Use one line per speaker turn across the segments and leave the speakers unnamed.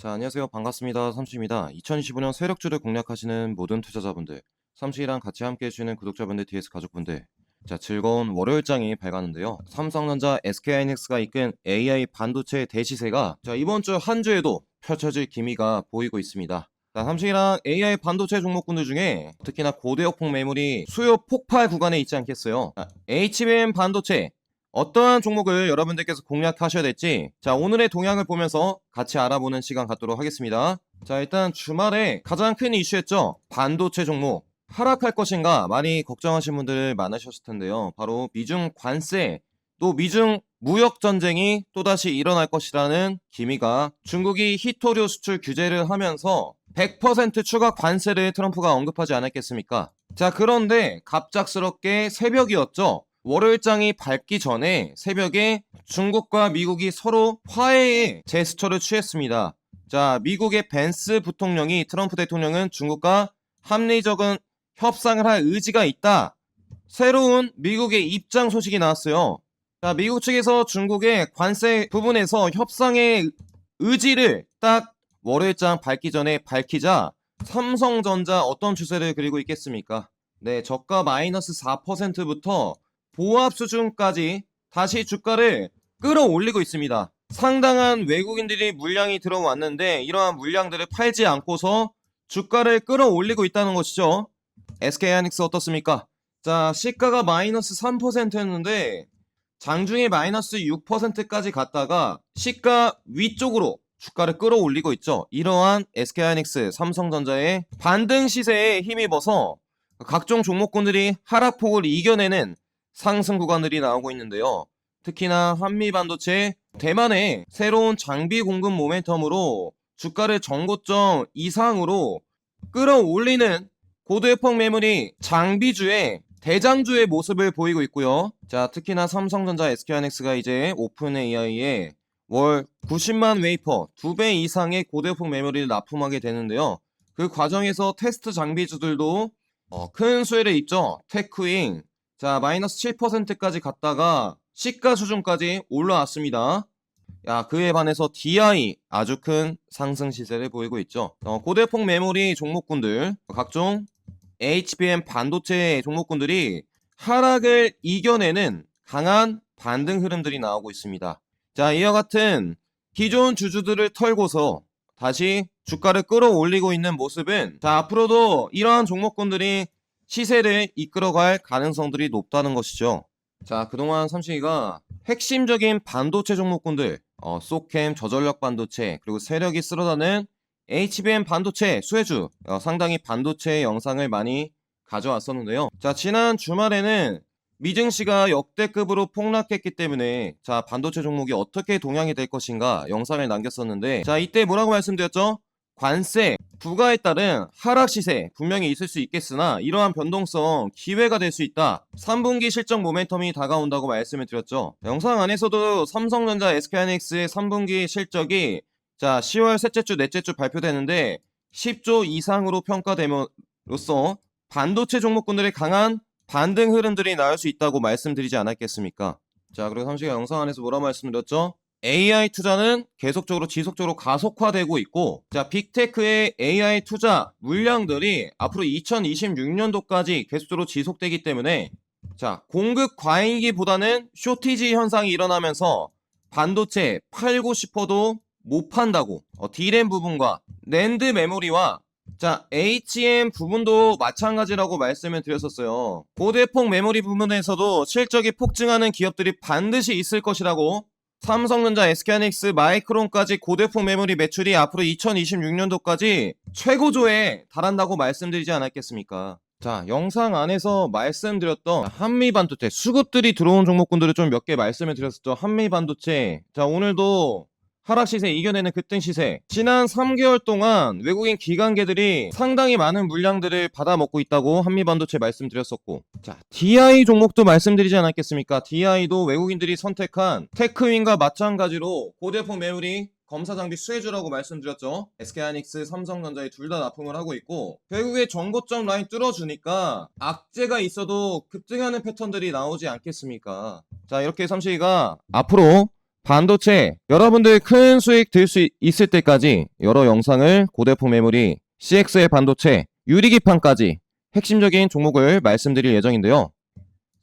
자, 안녕하세요. 반갑습니다. 삼수입니다. 2025년 세력주를 공략하시는 모든 투자자분들, 삼수이랑 같이 함께 해주시는 구독자분들, DS 가족분들, 자, 즐거운 월요일장이 밝았는데요. 삼성전자, SK하이닉스가 이끈 AI 반도체 대시세가 자, 이번 주 한 주에도 펼쳐질 기미가 보이고 있습니다. 자, 삼성이랑 AI 반도체 종목군들 중에 특히나 고대역폭 매물이 수요 폭발 구간에 있지 않겠어요. 자, HBM 반도체 어떠한 종목을 여러분들께서 공략하셔야 될지 자 오늘의 동향을 보면서 같이 알아보는 시간 갖도록 하겠습니다. 자 일단 주말에 가장 큰 이슈였죠? 반도체 종목. 하락할 것인가 많이 걱정하신 분들 많으셨을 텐데요. 바로 미중 관세 또 미중 무역 전쟁이 또다시 일어날 것이라는 기미가 중국이 히토류 수출 규제를 하면서 100% 추가 관세를 트럼프가 언급하지 않았겠습니까? 자 그런데 갑작스럽게 새벽이었죠 월요일장이 밝기 전에 새벽에 중국과 미국이 서로 화해의 제스처를 취했습니다. 자, 미국의 벤스 부통령이 트럼프 대통령은 중국과 합리적인 협상을 할 의지가 있다. 새로운 미국의 입장 소식이 나왔어요. 자, 미국 측에서 중국의 관세 부분에서 협상의 의지를 딱 월요일장 밝기 전에 밝히자 삼성전자 어떤 추세를 그리고 있겠습니까? 네, 저가 마이너스 4%부터 보합 수준까지 다시 주가를 끌어올리고 있습니다. 상당한 외국인들이 물량이 들어왔는데 이러한 물량들을 팔지 않고서 주가를 끌어올리고 있다는 것이죠. SK하이닉스 어떻습니까? 자, 시가가 마이너스 3%였는데 장중에 마이너스 6%까지 갔다가 시가 위쪽으로 주가를 끌어올리고 있죠. 이러한 SK하이닉스, 삼성전자의 반등 시세에 힘입어서 각종 종목군들이 하락폭을 이겨내는 상승 구간들이 나오고 있는데요. 특히나 한미 반도체 대만의 새로운 장비 공급 모멘텀으로 주가를 전고점 이상으로 끌어올리는 고도의폭 매물이 장비주의 대장주의 모습을 보이고 있고요. 자, 특히나 삼성전자 SK하이닉스가 이제 오픈 AI에 월 90만 웨이퍼 2배 이상의 고대폭 메모리를 납품하게 되는데요. 그 과정에서 테스트 장비주들도 어, 큰 수혜를 입죠. 테크윙, 자, 마이너스 7%까지 갔다가 시가 수준까지 올라왔습니다. 야, 그에 반해서 DI 아주 큰 상승 시세를 보이고 있죠. 어, 고대폭 메모리 종목군들, 각종 HBM 반도체 종목군들이 하락을 이겨내는 강한 반등 흐름들이 나오고 있습니다. 자, 이와 같은 기존 주주들을 털고서 다시 주가를 끌어올리고 있는 모습은 자, 앞으로도 이러한 종목군들이 시세를 이끌어갈 가능성들이 높다는 것이죠. 자, 그동안 삼식이가 핵심적인 반도체 종목군들, 어, 소캠, 저전력 반도체, 그리고 세력이 쓸어다는 HBM 반도체 수혜주, 어, 상당히 반도체 영상을 많이 가져왔었는데요. 자, 지난 주말에는 미증시가 역대급으로 폭락했기 때문에 자, 반도체 종목이 어떻게 동향이 될 것인가 영상을 남겼었는데 자, 이때 뭐라고 말씀드렸죠? 관세 부과에 따른 하락 시세 분명히 있을 수 있겠으나 이러한 변동성 기회가 될 수 있다. 3분기 실적 모멘텀이 다가온다고 말씀을 드렸죠. 영상 안에서도 삼성전자 SK하이닉스의 3분기 실적이 자 10월 셋째 주 넷째 주 발표되는데 10조 이상으로 평가됨으로써 반도체 종목군들의 강한 반등 흐름들이 나올 수 있다고 말씀드리지 않았겠습니까? 자 그리고 삼시가 영상 안에서 뭐라 말씀드렸죠? AI 투자는 계속적으로 지속적으로 가속화되고 있고 자 빅테크의 AI 투자 물량들이 앞으로 2026년도까지 계속적으로 지속되기 때문에 자 공급 과잉기보다는 쇼티지 현상이 일어나면서 반도체 팔고 싶어도 못 판다고 어, D램 부분과 랜드 메모리와 자 HM 부분도 마찬가지라고 말씀을 드렸었어요. 고대폭 메모리 부분에서도 실적이 폭증하는 기업들이 반드시 있을 것이라고 삼성전자, SK하이닉스, 마이크론까지 고대폭 메모리 매출이 앞으로 2026년도까지 최고조에 달한다고 말씀드리지 않았겠습니까? 자, 영상 안에서 말씀드렸던 한미 반도체 수급들이 들어온 종목군들을 좀 몇 개 말씀을 드렸었죠. 한미 반도체. 자, 오늘도 하락 시세 이겨내는 급등 시세. 지난 3개월 동안 외국인 기관계들이 상당히 많은 물량들을 받아먹고 있다고 한미반도체 말씀드렸었고. 자, DI 종목도 말씀드리지 않았겠습니까? DI도 외국인들이 선택한 테크윈과 마찬가지로 고대폭 매물이 검사 장비 수혜주라고 말씀드렸죠. SK하이닉스, 삼성전자에 둘 다 납품을 하고 있고 결국에 전고점 라인 뚫어주니까 악재가 있어도 급등하는 패턴들이 나오지 않겠습니까? 자 이렇게 삼식이가 앞으로 반도체 여러분들 큰 수익 들 수 있을 때까지 여러 영상을 고대폭 메모리, CXL 반도체, 유리기판까지 핵심적인 종목을 말씀드릴 예정인데요.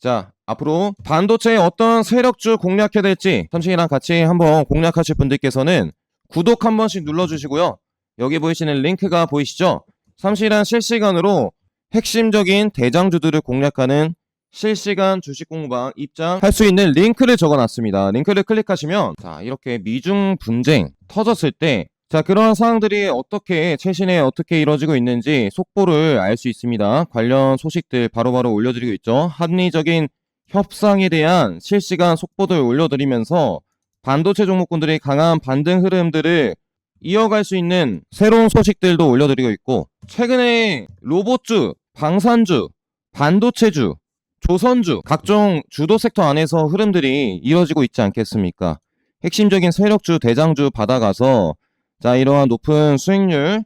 자, 앞으로 반도체의 어떤 세력주 공략해야 될지 삼촌이랑 같이 한번 공략하실 분들께서는 구독 한 번씩 눌러주시고요. 여기 보이시는 링크가 보이시죠? 삼촌이랑 실시간으로 핵심적인 대장주들을 공략하는 실시간 주식 공부방 입장할 수 있는 링크를 적어놨습니다. 링크를 클릭하시면 자 이렇게 미중 분쟁 터졌을 때 자 그런 상황들이 어떻게 최신에 어떻게 이루어지고 있는지 속보를 알 수 있습니다. 관련 소식들 바로 바로 올려드리고 있죠. 합리적인 협상에 대한 실시간 속보들 올려드리면서 반도체 종목군들의 강한 반등 흐름들을 이어갈 수 있는 새로운 소식들도 올려드리고 있고 최근에 로봇주, 방산주, 반도체주, 조선주, 각종 주도 섹터 안에서 흐름들이 이어지고 있지 않겠습니까? 핵심적인 세력주, 대장주 받아가서 자 이러한 높은 수익률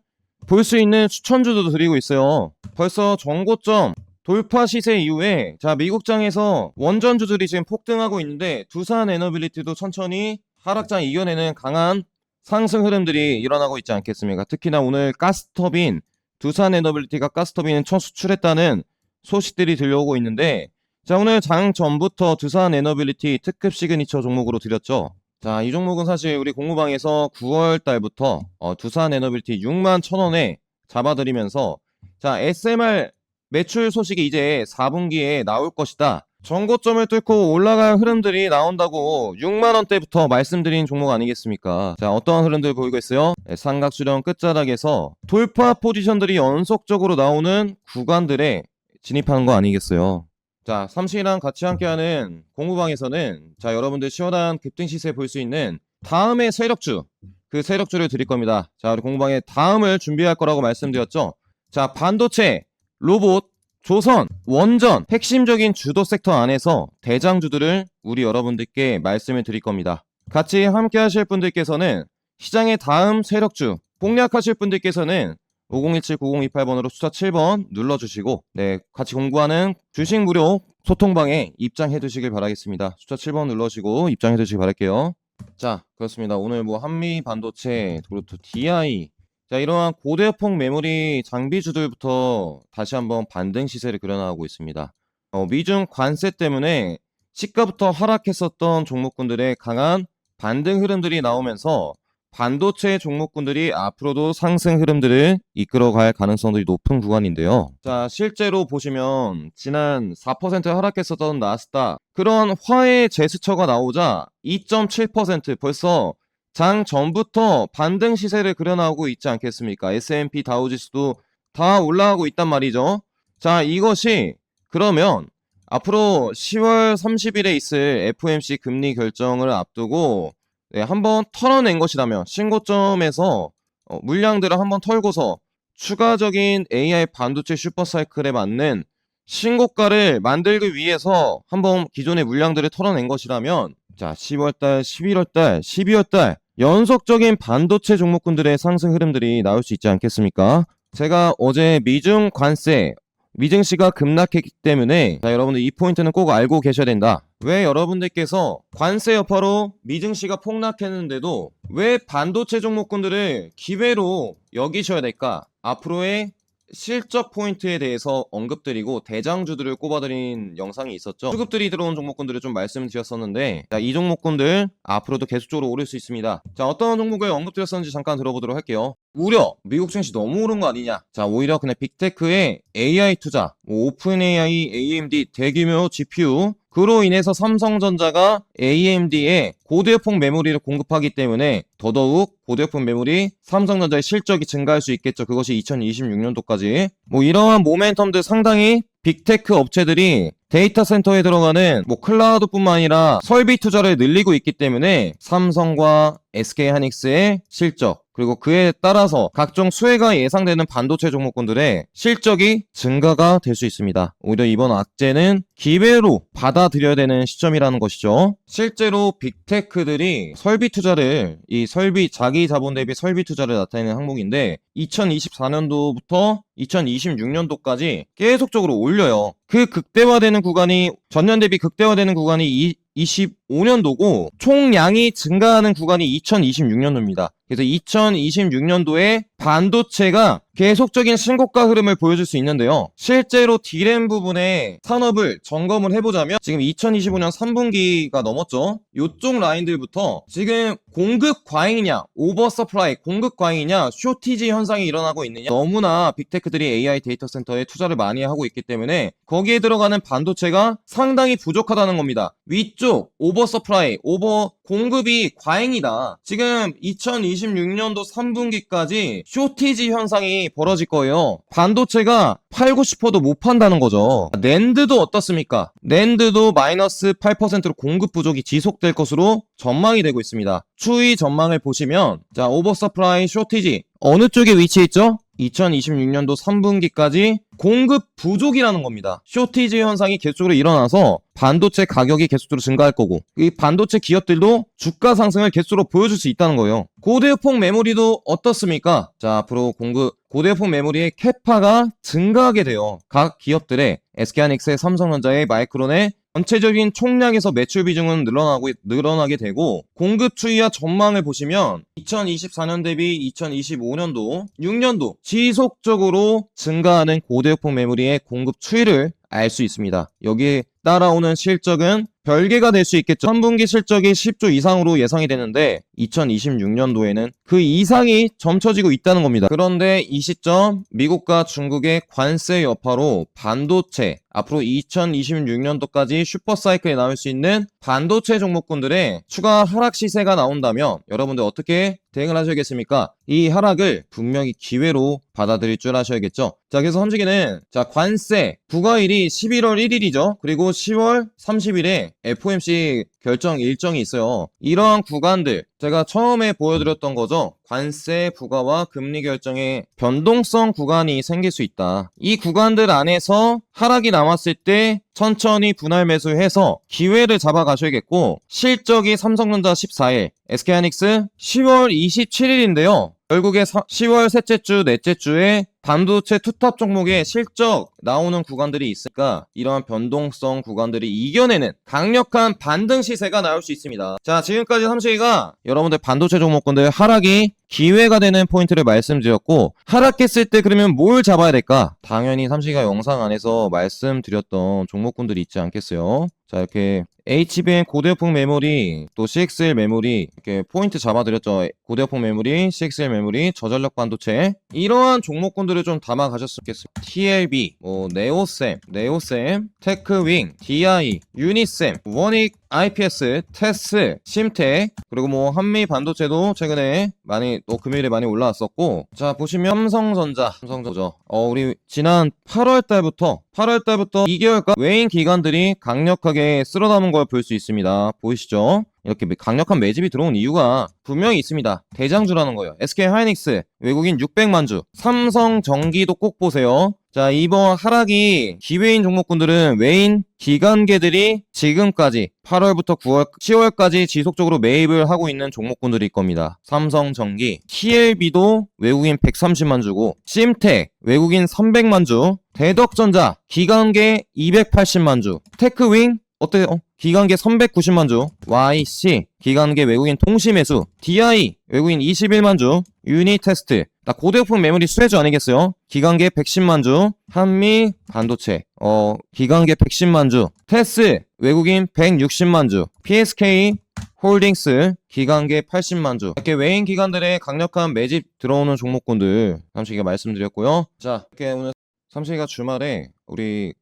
볼 수 있는 추천주도 드리고 있어요. 벌써 정고점 돌파 시세 이후에 자 미국장에서 원전주들이 지금 폭등하고 있는데 두산 에너빌리티도 천천히 하락장 이겨내는 강한 상승 흐름들이 일어나고 있지 않겠습니까? 특히나 오늘 가스터빈 두산 에너빌리티가 가스터빈을 첫 수출했다는 소식들이 들려오고 있는데 자 오늘 장 전부터 두산 에너빌리티 특급 시그니처 종목으로 드렸죠. 자 이 종목은 사실 우리 공무방에서 9월 달부터 어, 두산 에너빌리티 6만 1천원에 잡아드리면서 자 SMR 매출 소식이 이제 4분기에 나올 것이다. 전고점을 뚫고 올라갈 흐름들이 나온다고 6만원대부터 말씀드린 종목 아니겠습니까? 자, 어떠한 흐름들 보이고 있어요? 네, 삼각 수렴 끝자락에서 돌파 포지션들이 연속적으로 나오는 구간들에 진입하는 거 아니겠어요? 자, 삼신이랑 같이 함께하는 공부방에서는 자, 여러분들 시원한 급등 시세 볼 수 있는 다음의 세력주, 그 세력주를 드릴 겁니다. 자, 우리 공부방에 다음을 준비할 거라고 말씀드렸죠? 자, 반도체, 로봇, 조선, 원전, 핵심적인 주도 섹터 안에서 대장주들을 우리 여러분들께 말씀을 드릴 겁니다. 같이 함께 하실 분들께서는 시장의 다음 세력주, 공략하실 분들께서는 5017-9028번으로 숫자 7번 눌러주시고, 네, 같이 공부하는 주식 무료 소통방에 입장해 두시길 바라겠습니다. 숫자 7번 눌러주시고 입장해 두시길 바랄게요. 자, 그렇습니다. 오늘 뭐 한미 반도체, 그리고 또 DI, 자, 이러한 고대폭 메모리 장비주들부터 다시 한번 반등 시세를 그려나가고 있습니다. 어, 미중 관세 때문에 시가부터 하락했었던 종목군들의 강한 반등 흐름들이 나오면서 반도체 종목군들이 앞으로도 상승 흐름들을 이끌어갈 가능성들이 높은 구간인데요. 자, 실제로 보시면 지난 4% 하락했었던 나스닥 그런 화해 제스처가 나오자 2.7% 벌써 장 전부터 반등 시세를 그려나오고 있지 않겠습니까? S&P 다우지수도 다 올라가고 있단 말이죠. 자, 이것이 그러면 앞으로 10월 30일에 있을 FOMC 금리 결정을 앞두고 네, 한번 털어낸 것이라면 신고점에서 어, 물량들을 한번 털고서 추가적인 AI 반도체 슈퍼사이클에 맞는 신고가를 만들기 위해서 한번 기존의 물량들을 털어낸 것이라면 자 10월달, 11월달, 12월달 연속적인 반도체 종목군들의 상승 흐름들이 나올 수 있지 않겠습니까? 제가 어제 미중 관세 미증시가 급락했기 때문에 자 여러분들 이 포인트는 꼭 알고 계셔야 된다. 왜 여러분들께서 관세 여파로 미증시가 폭락했는데도 왜 반도체 종목군들을 기회로 여기셔야 될까? 앞으로의 실적 포인트에 대해서 언급드리고 대장주들을 꼽아드린 영상이 있었죠. 수급들이 들어온 종목군들을 좀 말씀드렸었는데 자, 이 종목군들 앞으로도 계속적으로 오를 수 있습니다. 자 어떤 종목을 언급드렸었는지 잠깐 들어보도록 할게요. 우려 미국 증시 너무 오른 거 아니냐? 자 오히려 그냥 빅테크의 AI 투자, 뭐 오픈 AI, AMD 대규모 GPU 그로 인해서 삼성전자가 AMD에 고대역폭 메모리를 공급하기 때문에 더더욱 고대역폭 메모리 삼성전자의 실적이 증가할 수 있겠죠. 그것이 2026년도까지. 뭐 이러한 모멘텀들 상당히 빅테크 업체들이 데이터 센터에 들어가는 뭐 클라우드뿐만 아니라 설비 투자를 늘리고 있기 때문에 삼성과 SK 하닉스의 실적 그리고 그에 따라서 각종 수혜가 예상되는 반도체 종목군들의 실적이 증가가 될 수 있습니다. 오히려 이번 악재는 기회로 받아들여야 되는 시점이라는 것이죠. 실제로 빅테크들이 설비 투자를 이 설비 자기 자본 대비 설비 투자를 나타내는 항목인데 2024년도부터 2026년도까지 계속적으로 올려요. 그 극대화되는 구간이 전년 대비 극대화되는 구간이 이, 25년도고 총량이 증가하는 구간이 2026년도입니다. 그래서 2026년도에 반도체가 계속적인 신고가 흐름을 보여줄 수 있는데요. 실제로 D램 부분의 산업을 점검을 해보자면 지금 2025년 3분기가 넘었죠. 요쪽 라인들부터 지금 공급 과잉이냐, 오버 서플라이, 공급 과잉이냐, 쇼티지 현상이 일어나고 있느냐. 너무나 빅테크들이 AI 데이터 센터에 투자를 많이 하고 있기 때문에 거기에 들어가는 반도체가 상당히 부족하다는 겁니다. 위쪽 오버 서플라이, 오버 공급이 과잉이다. 지금 2026년도 3분기까지 쇼티지 현상이 벌어질 거예요. 반도체가 팔고 싶어도 못 판다는 거죠. 낸드도 어떻습니까? 낸드도 마이너스 8%로 공급 부족이 지속될 것으로 전망이 되고 있습니다. 추이 전망을 보시면 자 오버 서플라이 쇼티지 어느 쪽에 위치해 있죠? 2026년도 3분기까지 공급 부족이라는 겁니다. 쇼티지 현상이 계속적으로 일어나서 반도체 가격이 계속적으로 증가할 거고 이 반도체 기업들도 주가 상승을 계속적으로 보여줄 수 있다는 거예요. 고대역폭 메모리도 어떻습니까? 자 앞으로 공급 고대역폭 메모리의 캐파가 증가하게 돼요. 각 기업들의 SK하이닉스의 삼성전자의 마이크론의 전체적인 총량에서 매출 비중은 늘어나고 늘어나게 되고 공급 추이와 전망을 보시면 2024년 대비 2025년도 6년도 지속적으로 증가하는 고대역폭 메모리의 공급 추이를 알 수 있습니다. 여기에 따라오는 실적은 별개가 될 수 있겠죠. 3분기 실적이 10조 이상으로 예상이 되는데 2026년도에는 그 이상이 점쳐지고 있다는 겁니다. 그런데 이 시점 미국과 중국의 관세 여파로 반도체 앞으로 2026년도까지 슈퍼사이클에 나올 수 있는 반도체 종목군들의 추가 하락 시세가 나온다면 여러분들 어떻게 대응을 하셔야겠습니까? 이 하락을 분명히 기회로 받아들일 줄 아셔야겠죠. 자, 그래서 함지기는 자 관세 부과일이 11월 1일이죠. 그리고 10월 30일에 FOMC 결정 일정이 있어요. 이러한 구간들 제가 처음에 보여드렸던 거죠. 관세 부과와 금리 결정의 변동성 구간이 생길 수 있다. 이 구간들 안에서 하락이 남았을 때 천천히 분할 매수해서 기회를 잡아 가셔야겠고 실적이 삼성전자 14일, SK하이닉스 10월 27일인데요. 결국에 10월 셋째 주, 넷째 주에 반도체 투탑 종목의 실적 나오는 구간들이 있으니까 이러한 변동성 구간들이 이겨내는 강력한 반등 시세가 나올 수 있습니다. 자, 지금까지 삼식이가 여러분들 반도체 종목군들 하락이 기회가 되는 포인트를 말씀드렸고 하락했을 때 그러면 뭘 잡아야 될까? 당연히 삼식이가 영상 안에서 말씀드렸던 종목군들이 있지 않겠어요? 자, 이렇게 HBM 고대역폭 메모리, 또 CXL 메모리, 이렇게 포인트 잡아드렸죠. 고대역폭 메모리, CXL 메모리, 저전력 반도체. 이러한 종목군들 을 좀 담아 가셨으면 좋겠습니다. TLB, 뭐, 네오셈, 네오셈, 테크윙, DI, 유니셈, 원익, IPS, 테스, 심텍, 그리고 뭐 한미 반도체도 최근에 많이 또 금요일에 많이 올라왔었고, 자 보시면 삼성전자, 삼성전자, 어 우리 지난 8월 달부터 8월 달부터 2개월간 외인 기관들이 강력하게 쓸어담은 걸 볼 수 있습니다. 보이시죠? 이렇게 강력한 매집이 들어온 이유가 분명히 있습니다. 대장주라는 거예요. SK 하이닉스 외국인 600만 주, 삼성 전기도 꼭 보세요. 자, 이번 하락이 기회인 종목군들은 외인 기관계들이 지금까지 8월부터 9월, 10월까지 지속적으로 매입을 하고 있는 종목군들일 겁니다. 삼성전기, TLB도 외국인 130만 주고, 심텍, 외국인 300만 주, 대덕전자, 기관계 280만 주, 테크윙, 어때요? 어? 기관계 390만 주, YC, 기관계 외국인 통시 매수, DI, 외국인 21만 주, 유니 테스트, 나 고대역폭 메모리 수혜주 아니겠어요? 기관계 110만 주, 한미 반도체, 어, 기관계 110만 주, 테스, 외국인 160만 주, PSK, 홀딩스, 기관계 80만 주. 이렇게 외인 기관들의 강력한 매집 들어오는 종목군들 삼식이가 말씀드렸고요. 자, 이렇게 오늘 삼식이가 주말에 우리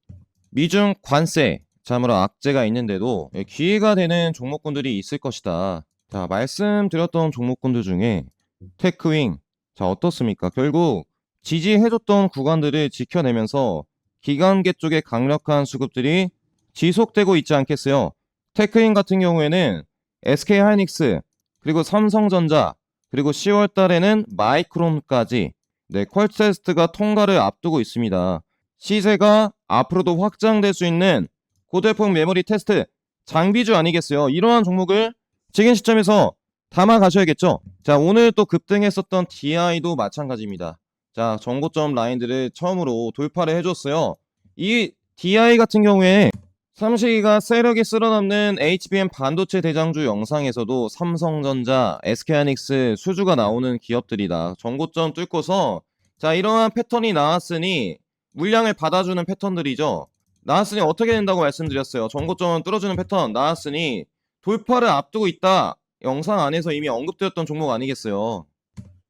미중 관세 참으로 악재가 있는데도 기회가 되는 종목군들이 있을 것이다. 자, 말씀드렸던 종목군들 중에 테크윙, 자, 어떻습니까? 결국 지지해줬던 구간들을 지켜내면서 기관계 쪽의 강력한 수급들이 지속되고 있지 않겠어요? 테크인 같은 경우에는 SK 하이닉스, 그리고 삼성전자, 그리고 10월 달에는 마이크론까지 네, 퀄테스트가 통과를 앞두고 있습니다. 시세가 앞으로도 확장될 수 있는 고대폭 메모리 테스트 장비주 아니겠어요? 이러한 종목을 지금 시점에서 담아 가셔야겠죠? 자, 오늘 또 급등했었던 DI도 마찬가지입니다. 자, 정고점 라인들을 처음으로 돌파를 해줬어요. 이 DI 같은 경우에 삼식이가 세력이 쓸어남는 HBM 반도체 대장주 영상에서도 삼성전자, SK하이닉스, 수주가 나오는 기업들이다. 정고점 뚫고서 자 이러한 패턴이 나왔으니 물량을 받아주는 패턴들이죠. 나왔으니 어떻게 된다고 말씀드렸어요. 정고점 뚫어주는 패턴 나왔으니 돌파를 앞두고 있다. 영상 안에서 이미 언급되었던 종목 아니겠어요.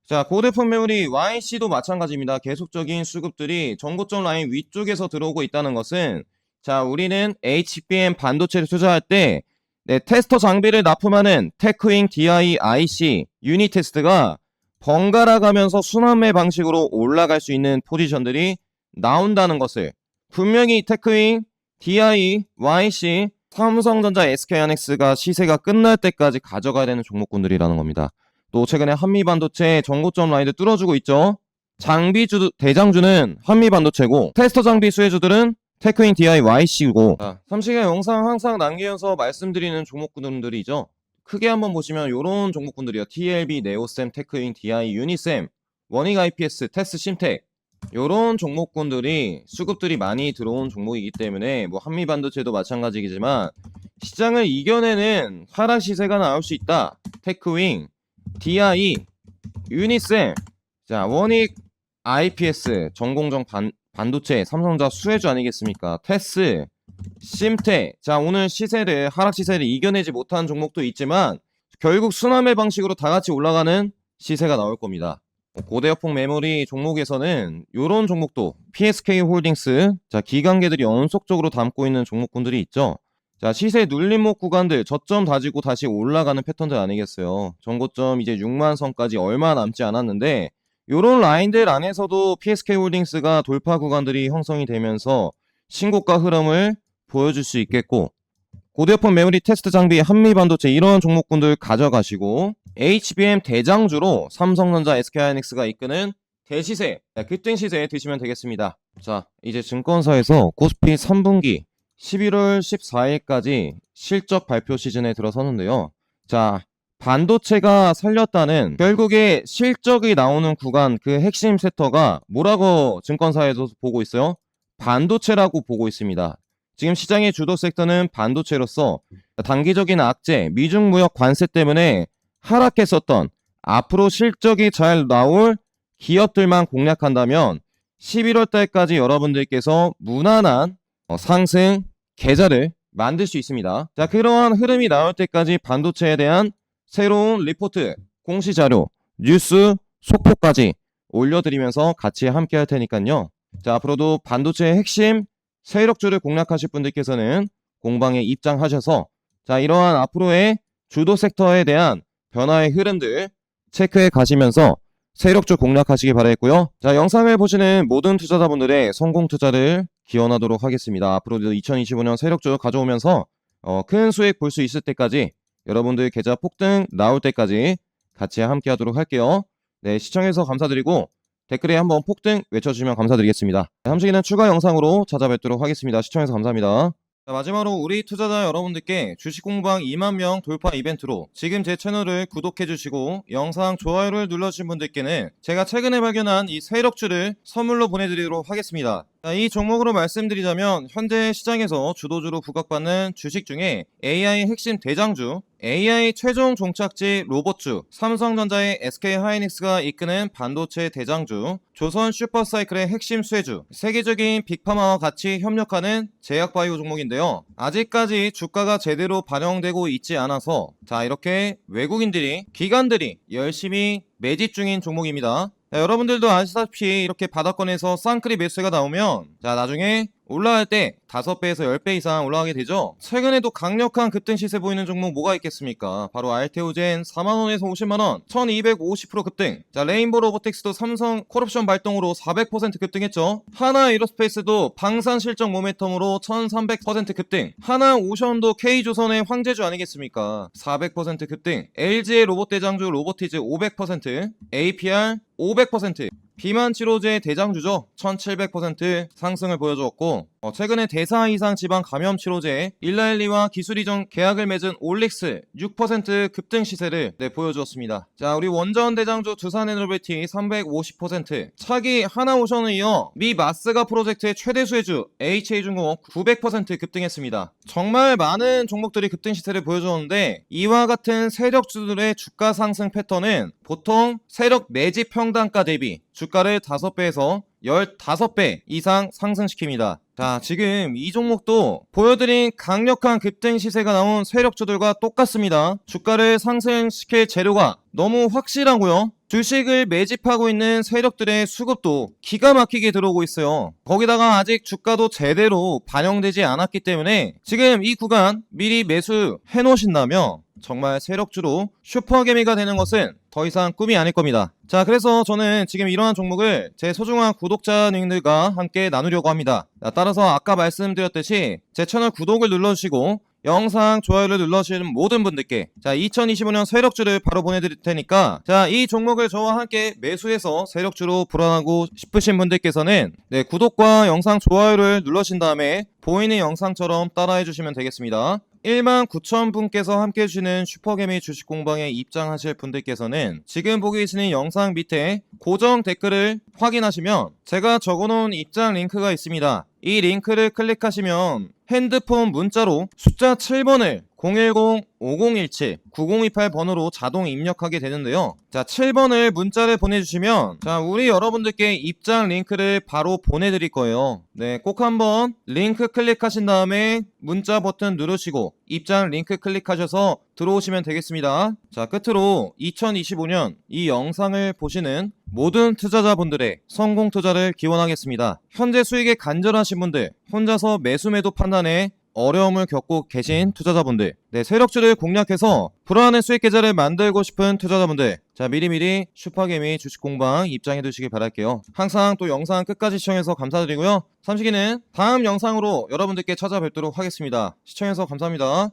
자, 고대품 메모리 YC도 마찬가지입니다. 계속적인 수급들이 정고점 라인 위쪽에서 들어오고 있다는 것은 자, 우리는 HBM 반도체를 투자할 때 네, 테스터 장비를 납품하는 테크윙 DI IC 유닛 테스트가 번갈아 가면서 순환매 방식으로 올라갈 수 있는 포지션들이 나온다는 것을 분명히 테크윙 DI YC 삼성전자 SK하이닉스가 시세가 끝날 때까지 가져가야 되는 종목군들이라는 겁니다. 또 최근에 한미반도체 정고점 라인을 뚫어주고 있죠. 장비주 대장주는 한미반도체고 테스터 장비 수혜주들은 테크인 DI YC고 삼식의 영상 항상 남기면서 말씀드리는 종목군들이죠. 크게 한번 보시면 이런 종목군들이요. TLB, 네오셈, 테크인, DI, 유니셈, 원익 IPS, 테스 심텍 이런 종목군들이 수급들이 많이 들어온 종목이기 때문에 뭐 한미 반도체도 마찬가지이지만 시장을 이겨내는 하락 시세가 나올 수 있다. 테크윙, DI, 유니셈, 자 원익 IPS, 전공정 반, 반도체, 삼성전자 수혜주 아니겠습니까? 테스, 심테. 자 오늘 시세를 하락 시세를 이겨내지 못한 종목도 있지만 결국 순환매 방식으로 다 같이 올라가는 시세가 나올 겁니다. 고대역폭 메모리 종목에서는 이런 종목도 PSK 홀딩스, 자 기관계들이 연속적으로 담고 있는 종목군들이 있죠. 자 시세 눌림목 구간들 저점 다지고 다시 올라가는 패턴들 아니겠어요. 전고점 이제 6만 선까지 얼마 남지 않았는데 요런 라인들 안에서도 PSK 홀딩스가 돌파 구간들이 형성이 되면서 신고가 흐름을 보여줄 수 있겠고 고대역폭 메모리 테스트 장비 한미반도체 이런 종목군들 가져가시고 HBM 대장주로 삼성전자 SK하이닉스가 이끄는 대시세, 네, 급등 시세에 드시면 되겠습니다. 자, 이제 증권사에서 코스피 3분기 11월 14일까지 실적 발표 시즌에 들어서는데요. 자, 반도체가 살렸다는 결국에 실적이 나오는 구간 그 핵심 섹터가 뭐라고 증권사에서 보고 있어요? 반도체라고 보고 있습니다. 지금 시장의 주도 섹터는 반도체로서 단기적인 악재, 미중 무역 관세 때문에 하락했었던 앞으로 실적이 잘 나올 기업들만 공략한다면 11월 달까지 여러분들께서 무난한 어, 상승 계좌를 만들 수 있습니다. 자, 그러한 흐름이 나올 때까지 반도체에 대한 새로운 리포트, 공시 자료, 뉴스, 속보까지 올려드리면서 같이 함께 할 테니까요. 자, 앞으로도 반도체의 핵심 세력주를 공략하실 분들께서는 공방에 입장하셔서 자, 이러한 앞으로의 주도 섹터에 대한 변화의 흐름들 체크해 가시면서 세력주 공략하시기 바라겠고요. 자, 영상을 보시는 모든 투자자분들의 성공 투자를 기원하도록 하겠습니다. 앞으로도 2025년 세력주 가져오면서 어, 큰 수익 볼 수 있을 때까지 여러분들 계좌 폭등 나올 때까지 같이 함께 하도록 할게요. 네, 시청해서 감사드리고 댓글에 한번 폭등 외쳐주시면 감사드리겠습니다. 함식이는 추가 영상으로 찾아뵙도록 하겠습니다. 시청해서 감사합니다. 자, 마지막으로 우리 투자자 여러분들께 주식 공방 2만 명 돌파 이벤트로 지금 제 채널을 구독해 주시고 영상 좋아요를 눌러주신 분들께는 제가 최근에 발견한 이 세력주를 선물로 보내드리도록 하겠습니다. 자, 이 종목으로 말씀드리자면 현재 시장에서 주도주로 부각받는 주식 중에 AI 핵심 대장주, AI 최종 종착지 로봇주, 삼성전자의 SK하이닉스가 이끄는 반도체 대장주, 조선 슈퍼사이클의 핵심 수혜주, 세계적인 빅파마와 같이 협력하는 제약바이오 종목인데요. 아직까지 주가가 제대로 반영되고 있지 않아서 자 이렇게 외국인들이 기관들이 열심히 매집 중인 종목입니다. 자, 여러분들도 아시다시피 이렇게 바닥권에서 쌍크리 매수가 나오면 자 나중에 올라갈 때 5배에서 10배 이상 올라가게 되죠. 최근에도 강력한 급등 시세 보이는 종목 뭐가 있겠습니까? 바로 알테오젠 4만원에서 50만원 1250% 급등 자 레인보 로보틱스도 삼성 콜옵션 발동으로 400% 급등했죠. 하나 에로스페이스도 방산 실적 모멘텀으로 1300% 급등 하나 오션도 K조선의 황제주 아니겠습니까? 400% 급등 LG의 로봇 대장주 로보티즈 500% APR 500% 비만 치료제 대장주죠. 1700% 상승을 보여주었고 어, 최근에 대사 이상 지방 감염 치료제 일라일리와 기술 이전 계약을 맺은 올릭스 6% 급등 시세를 네, 보여주었습니다. 자, 우리 원전 대장주 두산 에너비티 350%, 차기 하나오션에 이어 미 마스가 프로젝트의 최대 수혜주 HA중공업 900% 급등했습니다. 정말 많은 종목들이 급등 시세를 보여주었는데 이와 같은 세력주들의 주가 상승 패턴은 보통 세력 매집 평단가 대비 주가를 5배에서 15배 이상 상승시킵니다. 자, 지금 이 종목도 보여드린 강력한 급등 시세가 나온 세력주들과 똑같습니다. 주가를 상승시킬 재료가 너무 확실하고요. 주식을 매집하고 있는 세력들의 수급도 기가 막히게 들어오고 있어요. 거기다가 아직 주가도 제대로 반영되지 않았기 때문에 지금 이 구간 미리 매수해 놓으신다면 정말 세력주로 슈퍼개미가 되는 것은 더 이상 꿈이 아닐 겁니다. 자, 그래서 저는 지금 이러한 종목을 제 소중한 구독자님들과 함께 나누려고 합니다. 자, 따라서 아까 말씀드렸듯이 제 채널 구독을 눌러주시고 영상 좋아요를 눌러주시는 모든 분들께 자 2025년 세력주를 바로 보내드릴 테니까 자 이 종목을 저와 함께 매수해서 세력주로 불어나고 싶으신 분들께서는 네 구독과 영상 좋아요를 눌러신 다음에 보이는 영상처럼 따라해 주시면 되겠습니다 1만 9천 분께서 함께 해주시는 슈퍼개미 주식 공방에 입장하실 분들께서는 지금 보고 계시는 영상 밑에 고정 댓글을 확인하시면 제가 적어놓은 입장 링크가 있습니다. 이 링크를 클릭하시면 핸드폰 문자로 숫자 7번을 010-5017-9028번으로 자동 입력하게 되는데요. 자, 7번을 문자를 보내주시면, 자, 우리 여러분들께 입장 링크를 바로 보내드릴 거예요. 네, 꼭 한번 링크 클릭하신 다음에 문자 버튼 누르시고, 입장 링크 클릭하셔서 들어오시면 되겠습니다. 자, 끝으로 2025년 이 영상을 보시는 모든 투자자분들의 성공 투자를 기원하겠습니다. 현재 수익에 간절하신 분들, 혼자서 매수 매도 판단에 어려움을 겪고 계신 투자자분들, 네, 세력주를 공략해서 불안한 수익 계좌를 만들고 싶은 투자자분들, 자, 미리미리 슈퍼개미 주식 공방 입장해 두시길 바랄게요. 항상 또 영상 끝까지 시청해서 감사드리고요. 삼식이는 다음 영상으로 여러분들께 찾아뵙도록 하겠습니다. 시청해서 감사합니다.